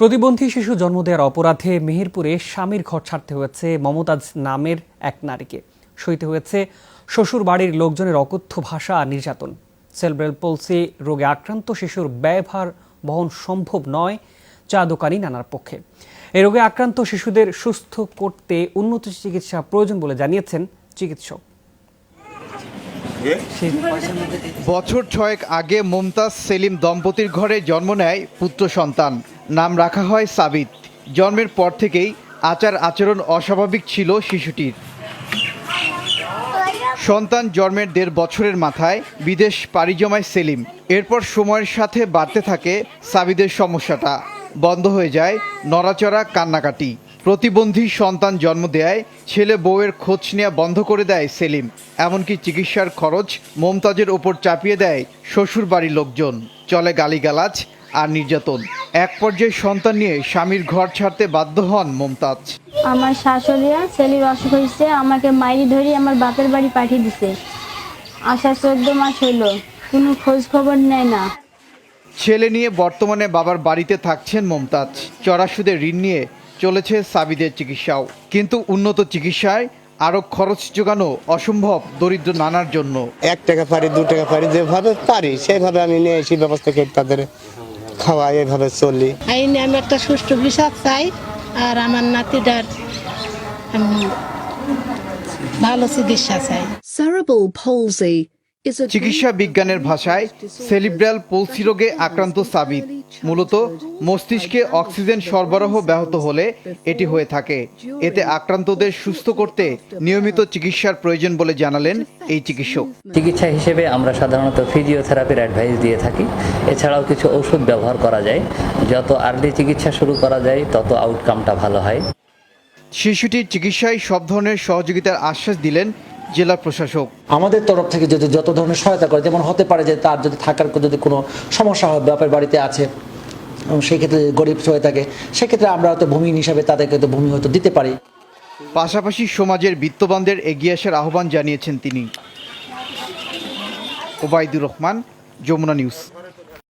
প্রতিবন্ধী শিশু জন্ম দেওয়ার অপরাধে মেহেরপুরে স্বামীর ঘর ছাড়তে হয়েছে মমতাজ নামের এক নারীকে। সইতে হয়েছে শ্বশুর বাড়ির লোকজনের অকথ্য ভাষা আর নির্যাতন। সেলব্রেল পলসি রোগে আক্রান্ত শিশুর ব্যয়ভার বহন সম্ভব নয় চা দোকানি নানার পক্ষে। এই রোগে আক্রান্ত শিশুদের সুস্থ করতে উন্নত চিকিৎসা প্রয়োজন বলে জানিয়েছেন চিকিৎসক। বছর ছয়েক আগে মুমতাজ সেলিম দম্পতির ঘরে জন্ম নেয় পুত্র সন্তান। নাম রাখা হয় সাবিত। জন্মের পর থেকেই আচার আচরণ অস্বাভাবিক ছিল শিশুটির। সন্তান জন্মের দেড় বছরের মাথায় বিদেশ পাড়ি জমায় সেলিম। এরপর সময়ের সাথে বাড়তে থাকে সাবিদের সমস্যাটা। বন্ধ হয়ে যায় নড়াচড়া, কান্নাকাটি। প্রতিবন্ধী সন্তান জন্ম দেয় ছেলে বউয়ের খোঁজ নেওয়া বন্ধ করে দেয় সেলিম। এমনকি চিকিৎসার খরচ মমতাজের ওপর চাপিয়ে দেয় শ্বশুর বাড়ির লোকজন। চলে গালিগালাজ আর নির্যাতন। এক পর্যায়ে সন্তান নিয়ে স্বামীর ঘর ছাড়তে বাধ্য হন মমতাজ। আমার শাশুড়িয়া ছেলের অসুখ হয়েছে আমাকে মাইরি ধরি আমার বাপের বাড়ি পাঠিয়ে দিছে। আসা চোদ্দ মাস হইল কোনো খোঁজ খবর নেয় না। ছেলে নিয়ে বর্তমানে বাবার বাড়িতে থাকছেন মমতাজ। চড়া সুদে ঋণ নিয়ে চলেছে সাবিদের চিকিৎসাও। কিন্তু উন্নত চিকিৎসায় আরও খরচ জোগানো অসম্ভব দরিদ্র নানার জন্য। এক টাকা পারি দু টাকা পারি যেভাবে পারি সেইভাবে আমি নিয়ে এসে ব্যবস্থা করি তাদের। খাওয়াই এভাবে চলি। এই নিয়ে আমি একটা সুষ্ঠু বিচার চাই আর আমার নাতিটার ভালো চিকিৎসা চাই। Cerebral palsy চিকিৎসা বিজ্ঞানের ভাষায় সেলিব্রাল পলসি রোগে আক্রান্ত সাবিত। মূলত মস্তিষ্কে অক্সিজেন সরবরাহ ব্যাহত হলে এটি হয়ে থাকে। এতে আক্রান্তদের সুস্থ করতে নিয়মিত চিকিৎসার প্রয়োজন বলে জানালেন এই চিকিৎসক। চিকিৎসা হিসেবে আমরা সাধারণত ফিজিওথেরাপির অ্যাডভাইস দিয়ে থাকি। এছাড়াও কিছু ওষুধ ব্যবহার করা যায়। যত আর্লি চিকিৎসা শুরু করা যায় তত আউটকামটা ভালো হয়। শিশুটির চিকিৎসায় সব ধরনের সহযোগিতার আশ্বাস দিলেন জেলা প্রশাসক। আমাদের তরফ থেকে যদি যত ধরনের সহায়তা করে যেমন হতে পারে যে তার যদি থাকার যদি কোনো সমস্যা হয় ব্যাপার বাড়িতে আছে এবং সেই ক্ষেত্রে গরিব হয়ে থাকে সেক্ষেত্রে আমরা হয়তো ভূমি হিসাবে তাদেরকে তো ভূমি হয়তো দিতে পারি। পাশাপাশি সমাজের বিত্তবানদের এগিয়ে আসার আহ্বান জানিয়েছেন তিনি। ওবায়দুর রহমান যমুনা নিউজ।